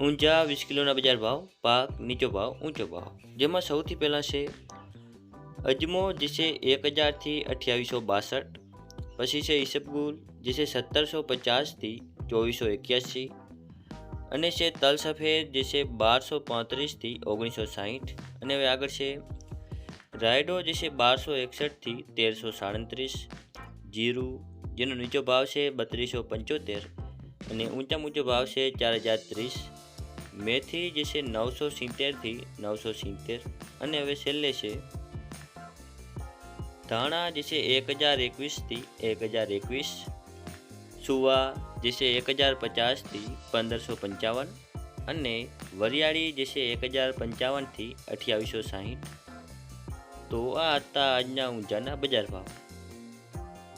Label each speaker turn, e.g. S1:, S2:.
S1: ઊંચા વીસ કિલોના બજાર ભાવ, પાક નીચો ભાવ, ઊંચો ભાવ. જેમાં સૌથી પહેલાં છે અજમો જે છે એક હજારથી અઠ્યાવીસો બાસઠ. પછી છે ઈસબગુલ જે છે સત્તરસો પચાસથી ચોવીસો એક્યાસી. અને છે તલ સફેદ જે છે બારસો પાંત્રીસથી ઓગણીસો સાહીઠ. અને હવે આગળ છે રાયડો જે છે બારસો એકસઠથી તેરસો સાડત્રીસ. જીરું, જેનો નીચો ભાવ છે બત્રીસો પંચોતેર. અને ઊંચા ઊંચો ભાવ છે ચાર હજાર ત્રીસ. મેથી જે છે નવસો સિત્તેરથી નવસો સિત્તેર. અને હવે છેલ્લે છે, ધાણા જે છે એક હજાર એકવીસથી એક હજાર એકવીસ. સુવા જે છે એક હજાર પચાસથી પંદરસો પંચાવન. અને વરિયાળી જે છે એક હજાર પંચાવનથી અઠ્યાવીસો સાહીઠ. તો આ હતા આજના ઊંઝાના બજાર ભાવ.